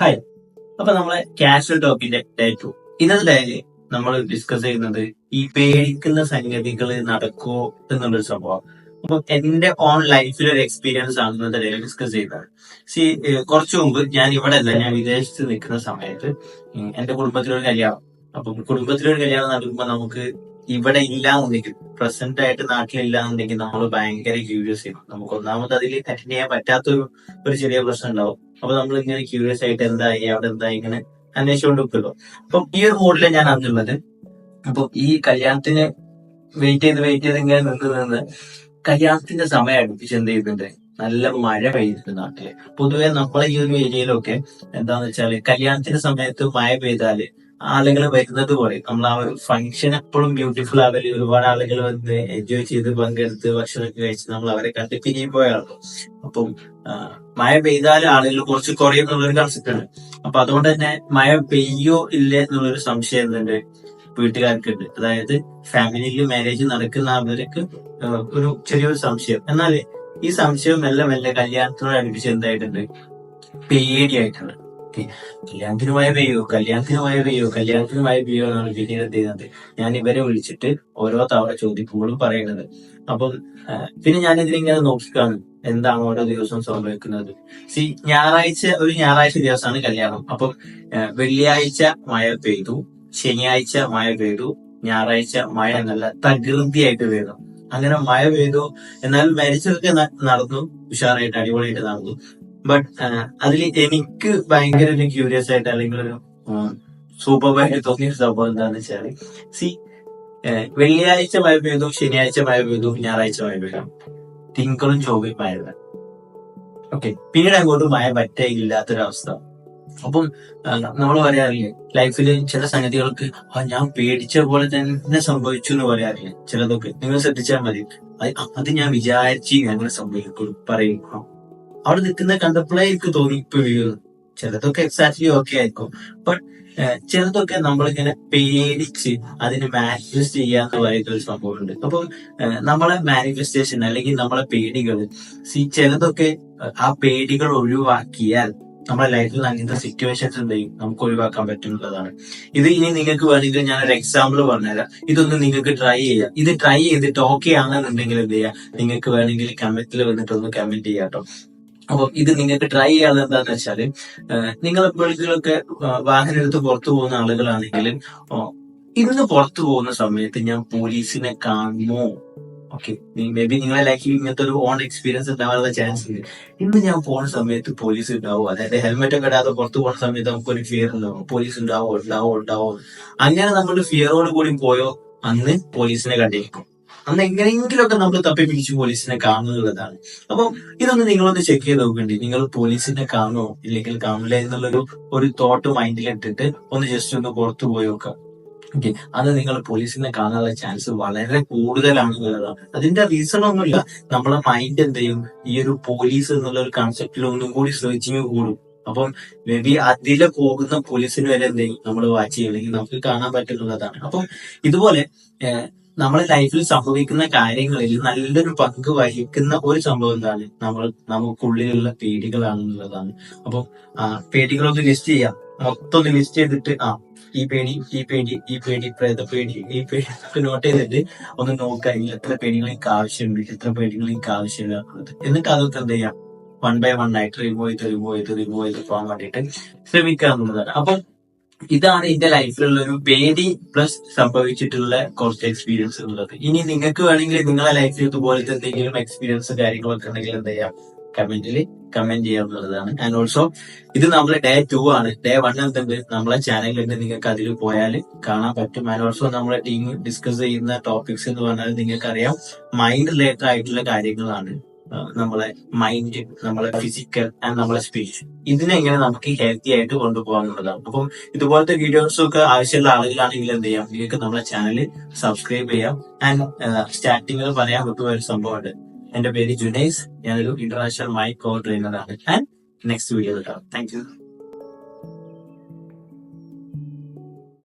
Hi അപ്പൊ നമ്മളെ casual ടോക്കിന്റെ day to ഇന്നത്തെ ഡേയിൽ നമ്മൾ ഡിസ്കസ് ചെയ്യുന്നത് ഈ പേടിക്കുന്ന സംഗതികൾ നടക്കോ എന്നുള്ളൊരു സംഭവം. അപ്പൊ എന്റെ ഓൺ ലൈഫിൽ ഒരു എക്സ്പീരിയൻസ് ആണ് ഇന്നത്തെ ഡേയിൽ ഡിസ്കസ് ചെയ്യുന്നത്. സി കുറച്ചു മുമ്പ് ഞാൻ ഇവിടെ അല്ല ഞാൻ വിദേശത്ത് നിൽക്കുന്ന സമയത്ത് എന്റെ കുടുംബത്തിലൊരു കല്യാണം. അപ്പം കുടുംബത്തിലൊരു കല്യാണം നടക്കുമ്പോൾ നമുക്ക് ഇവിടെ ഇല്ലാന്നുണ്ടെങ്കിൽ പ്രസന്റ് ആയിട്ട് നാട്ടിലില്ല എന്നുണ്ടെങ്കിൽ നമ്മൾ ഭയങ്കര ക്യൂരിയസ് ചെയ്യും. നമുക്ക് ഒന്നാമത് അതിൽ അറ്റൻഡ് ചെയ്യാൻ പറ്റാത്തൊരു ഒരു ചെറിയ പ്രശ്നം ഉണ്ടാവും. അപ്പൊ നമ്മൾ ഇങ്ങനെ ക്യൂരിയസ് ആയിട്ട് എന്തായി അവിടെ എന്തായി ഇങ്ങനെ അന്വേഷിച്ചുകൊണ്ട് നിൽക്കുമല്ലോ അപ്പം ഈ ഒരു മോഡിലാണ് ഞാൻ അന്നുള്ളത് അപ്പൊ ഈ കല്യാണത്തിന് വെയിറ്റ് ചെയ്ത് വെയിറ്റ് ചെയ്ത് ഇങ്ങനെ നിന്ന് നിന്ന് കല്യാണത്തിന്റെ സമയം അടുപ്പിച്ച് എന്ത് ചെയ്യുന്നുണ്ട്? നല്ല മഴ പെയ്തിട്ടുണ്ട് നാട്ടിൽ. പൊതുവെ നമ്മളെ ഈ ഒരു ഏരിയയിലൊക്കെ എന്താന്ന് വെച്ചാൽ കല്യാണത്തിന്റെ സമയത്ത് മഴ പെയ്താൽ ആളുകൾ വരുന്നത് പോലെ. നമ്മൾ ആ ഒരു ഫംഗ്ഷൻ എപ്പോഴും ബ്യൂട്ടിഫുൾ ആവൽ ഒരുപാട് ആളുകൾ വന്ന് എൻജോയ് ചെയ്ത് പങ്കെടുത്ത് ഭക്ഷണമൊക്കെ കഴിച്ച് നമ്മൾ അവരെ കണ്ട് പിരിയും പോയാണല്ലോ അപ്പം മഴ പെയ്താൽ ആളുകൾ കുറച്ച് കുറയും എന്നുള്ളൊരു കൺസെപ്റ്റ് ആണ്. അപ്പൊ അതുകൊണ്ട് തന്നെ മഴ പെയ്യോ ഇല്ലേ എന്നുള്ളൊരു സംശയം എന്തുണ്ട്? വീട്ടുകാർക്കുണ്ട്. അതായത് ഫാമിലിയിൽ മാരേജ് നടക്കുന്ന അവർക്ക് ഒരു ചെറിയൊരു സംശയം. എന്നാൽ ഈ സംശയം മെല്ലെ മെല്ലെ കല്യാണത്തിനോട് അടുപ്പിച്ച് എന്തായിട്ടുണ്ട്? പേടിയായിട്ടുണ്ട്. ഓക്കേ. കല്യാണത്തിന് മഴ പെയ്യോ കല്യാണത്തിന് മഴ പെയ്യോ കല്യാണത്തിന് മഴ പെയ്യോ എന്നാണ് പിന്നീട് എന്ത് ചെയ്യുന്നത്? ഞാൻ ഇവരെ വിളിച്ചിട്ട് ഓരോ തവണ ചോദിക്കുമ്പോഴും പറയുന്നത്. അപ്പം പിന്നെ ഞാൻ ഇതിലിങ്ങനെ നോക്കിക്കാണും എന്താണ് ഓരോ ദിവസവും സംഭവിക്കുന്നത്. സി ഞായറാഴ്ച ഒരു ഞായറാഴ്ച ദിവസമാണ് കല്യാണം. അപ്പം വെള്ളിയാഴ്ച മഴ പെയ്തു ശനിയാഴ്ച മഴ പെയ്തു ഞായറാഴ്ച മഴ നല്ല തകൃതിയായിട്ട് പെയ്തു. അങ്ങനെ മഴ പെയ്തു എന്നാൽ മരിച്ചതൊക്കെ നടന്നു ഉഷാറായിട്ട് അടിപൊളിയായിട്ട് നടന്നു. ബട്ട് അതിൽ എനിക്ക് ഭയങ്കര ഒരു ക്യൂരിയസ് ആയിട്ട് അല്ലെങ്കിൽ ഒരു സൂപ്പർബായിട്ട് തോന്നിയ സംഭവം എന്താണെന്ന് വെച്ചാൽ സി വെള്ളിയാഴ്ച മഴ പെയ്തു ശനിയാഴ്ച മഴ പെയ്തു ഞായറാഴ്ച മഴ പെയ്തു തിങ്കളും ചൊവ്വയും മഴ ഓക്കെ പിന്നീട് അങ്ങോട്ട് മഴ പറ്റേ ഇല്ലാത്തൊരവസ്ഥ അപ്പം നമ്മൾ പറയാറില്ലേ ലൈഫിൽ ചില സംഗതികൾക്ക് ഞാൻ പേടിച്ച പോലെ തന്നെ സംഭവിച്ചു എന്ന് പറയാറില്ലേ ചിലതൊക്കെ. നിങ്ങൾ ശ്രദ്ധിച്ചാൽ മതി. അത് ഞാൻ വിചാരിച്ച് അങ്ങനെ സംഭവിക്കും പറയും. അവിടെ നിൽക്കുന്ന കണ്ടപ്പോഴേ എനിക്ക് തോന്നി ഇപ്പൊ വീഴുന്നു ചിലതൊക്കെ എക്സാക്ട്ലി ഓക്കെ ആയിരിക്കും. ബട്ട് ചിലതൊക്കെ നമ്മളിങ്ങനെ പേടിച്ച് അതിനെ മാനിഫെസ്റ്റ് ചെയ്യാന്ന് പറയുന്ന സംഭവമുണ്ട്. അപ്പൊ നമ്മളെ മാനിഫെസ്റ്റേഷൻ അല്ലെങ്കിൽ നമ്മളെ പേടികൾ സി ചിലതൊക്കെ ആ പേടികൾ ഒഴിവാക്കിയാൽ നമ്മുടെ ലൈഫിൽ അങ്ങനത്തെ സിറ്റുവേഷൻസ് എന്തെയും നമുക്ക് ഒഴിവാക്കാൻ പറ്റുന്നതാണ്. ഇത് ഇനി നിങ്ങൾക്ക് വേണമെങ്കിൽ ഞാൻ ഒരു എക്സാമ്പിൾ പറഞ്ഞുതരാം. ഇതൊന്ന് നിങ്ങൾക്ക് ട്രൈ ചെയ്യാം. ഇത് ട്രൈ ചെയ്തിട്ട് ഓക്കെ ആണെന്നുണ്ടെങ്കിൽ എന്ത് ചെയ്യാം? നിങ്ങൾക്ക് വേണമെങ്കിൽ കമന്റിൽ വന്നിട്ട് ഒന്ന് കമന്റ് ചെയ്യാം കേട്ടോ അപ്പൊ ഇത് നിങ്ങൾക്ക് ട്രൈ ചെയ്യാതെ എന്താന്ന് വെച്ചാൽ നിങ്ങൾ എപ്പോഴെങ്കിലുമൊക്കെ വാഹനം എടുത്ത് പുറത്തു പോകുന്ന ആളുകളാണെങ്കിൽ ഇന്ന് പുറത്തു പോകുന്ന സമയത്ത് ഞാൻ പോലീസിനെ കാണുമോ? ഓക്കെ മേ ബി നിങ്ങളെ ലൈഫിൽ ഇങ്ങനത്തെ ഒരു ഓൺ എക്സ്പീരിയൻസ് ഉണ്ടാവാനുള്ള ചാൻസ് ഉണ്ട്. ഇന്ന് ഞാൻ പോകുന്ന സമയത്ത് പോലീസ് ഉണ്ടാവും? അതായത് ഹെൽമെറ്റ് ഒക്കെ ഇടാതെ പുറത്തു പോകുന്ന സമയത്ത് നമുക്കൊരു ഫിയർ ഉണ്ടാവും? പോലീസ് ഉണ്ടാവോ? ഉണ്ടാവോ? ഉണ്ടാവോ? അങ്ങനെ നമ്മൾ ഫിയറോട് കൂടി പോയോ? അന്ന് പോലീസിനെ കണ്ടിരിക്കും അന്ന് എങ്ങനെയെങ്കിലുമൊക്കെ നമ്മൾ തപ്പി പിടിച്ച് പോലീസിനെ കാണുന്നുള്ളതാണ്. അപ്പം ഇതൊന്ന് നിങ്ങളൊന്ന് ചെക്ക് ചെയ്ത് നോക്കണ്ടി? നിങ്ങൾ പോലീസിനെ കാണുമോ? ഇല്ലെങ്കിൽ കാണില്ല എന്നുള്ളൊരു ഒരു തോട്ട് മൈൻഡിൽ ഇട്ടിട്ട് ഒന്ന് ജസ്റ്റ് ഒന്ന് പുറത്തു പോയി നോക്കുക. ഓക്കെ അത് നിങ്ങൾ പോലീസിനെ കാണാനുള്ള ചാൻസ് വളരെ കൂടുതലാണെന്നുള്ളതാണ്. അതിന്റെ റീസൺ ഒന്നുമില്ല. നമ്മളെ മൈൻഡ് എന്ത് ചെയ്യും? ഈ ഒരു പോലീസ് എന്നുള്ള ഒരു കൺസെപ്റ്റിൽ ഒന്നും കൂടി സെർച്ചിങ് കൂടും. അപ്പം മേ ബി അതിലെ പോകുന്ന പോലീസിന് വരെ എന്തെങ്കിലും നമ്മൾ വാച്ച് ചെയ്യണമെങ്കിൽ നമുക്ക് കാണാൻ പറ്റുന്നുള്ളതാണ്. അപ്പം ഇതുപോലെ നമ്മുടെ ലൈഫിൽ സംഭവിക്കുന്ന കാര്യങ്ങളിൽ നല്ലൊരു പങ്ക് വഹിക്കുന്ന ഒരു സംഭവം എന്താണ്? നമ്മൾ നമുക്കുള്ളിലുള്ള പേടികളാണെന്നുള്ളതാണ്. അപ്പൊ പേടികളൊന്ന് ലിസ്റ്റ് ചെയ്യാം. മൊത്തം ഒന്ന് ലിസ്റ്റ് ചെയ്തിട്ട് ആ ഈ പേടി ഈ പേടി ഈ പേടി പ്രേത പേടി ഈ പേടി നോട്ട് ചെയ്തിട്ട് ഒന്ന് നോക്കുക എത്ര പേടികൾ എനിക്ക് ആവശ്യമുണ്ട് എത്ര പേടികൾ എനിക്ക് ആവശ്യമില്ല. എന്നിട്ട് അതൊക്കെ എന്ത് ചെയ്യാം? വൺ ബൈ വൺ ആയിട്ട് റിമൂവ് ചെയ്ത് റിമൂവ് ചെയ്ത് റിമൂവ് ചെയ്ത് പോകാൻ വേണ്ടിയിട്ട് ശ്രമിക്കുക അപ്പം ഇതാണ് എന്റെ ലൈഫിലുള്ള ഒരു പേടി പ്ലസ് സംഭവിച്ചിട്ടുള്ള കുറച്ച് എക്സ്പീരിയൻസ് ഉള്ളത്. ഇനി നിങ്ങൾക്ക് വേണമെങ്കിൽ നിങ്ങളുടെ ലൈഫിൽ ഇതുപോലത്തെ എന്തെങ്കിലും എക്സ്പീരിയൻസ് കാര്യങ്ങളൊക്കെ ഉണ്ടെങ്കിൽ എന്ത് ചെയ്യാം? കമന്റിൽ കമന്റ് ചെയ്യാവുന്നതാണ്. ആൻഡ് ഓൾസോ ഇത് നമ്മുടെ ഡേ ടു ആണ്. ഡേ വൺ എന്തുണ്ട് നമ്മളെ ചാനലിൽ നിങ്ങൾക്ക് അതിൽ പോയാൽ കാണാൻ പറ്റും. ആൻഡ് ഓൾസോ നമ്മളെ ടീം ഡിസ്കസ് ചെയ്യുന്ന ടോപ്പിക്സ് എന്ന് പറഞ്ഞാൽ നിങ്ങൾക്കറിയാം മൈൻഡ് റിലേറ്റഡ് ആയിട്ടുള്ള കാര്യങ്ങളാണ്. നമ്മളെ മൈൻഡ് നമ്മളെ ഫിസിക്കൽ ആൻഡ് നമ്മളെ സ്പീച്ച് ഇതിനെങ്ങനെ നമുക്ക് ഹെൽത്തി ആയിട്ട് കൊണ്ടുപോകാന്നുള്ളതാണ് അപ്പം ഇതുപോലത്തെ വീഡിയോസ് ഒക്കെ ആവശ്യമുള്ള ആളുകളാണെങ്കിൽ എന്ത് ചെയ്യാം? നിങ്ങൾക്ക് നമ്മുടെ ചാനൽ സബ്സ്ക്രൈബ് ചെയ്യാം. ആൻഡ് സ്റ്റാർട്ടിങ്ങിൽ പറയാൻ പറ്റുന്ന ഒരു സംഭവമുണ്ട്. എന്റെ പേര് ജുനൈസ്. ഞാനൊരു ഇന്റർനാഷണൽ മൈക്ക് കോ ട്രെയിനറാണ് ആൻഡ് നെക്സ്റ്റ് വീഡിയോ കിട്ടാം താങ്ക് യു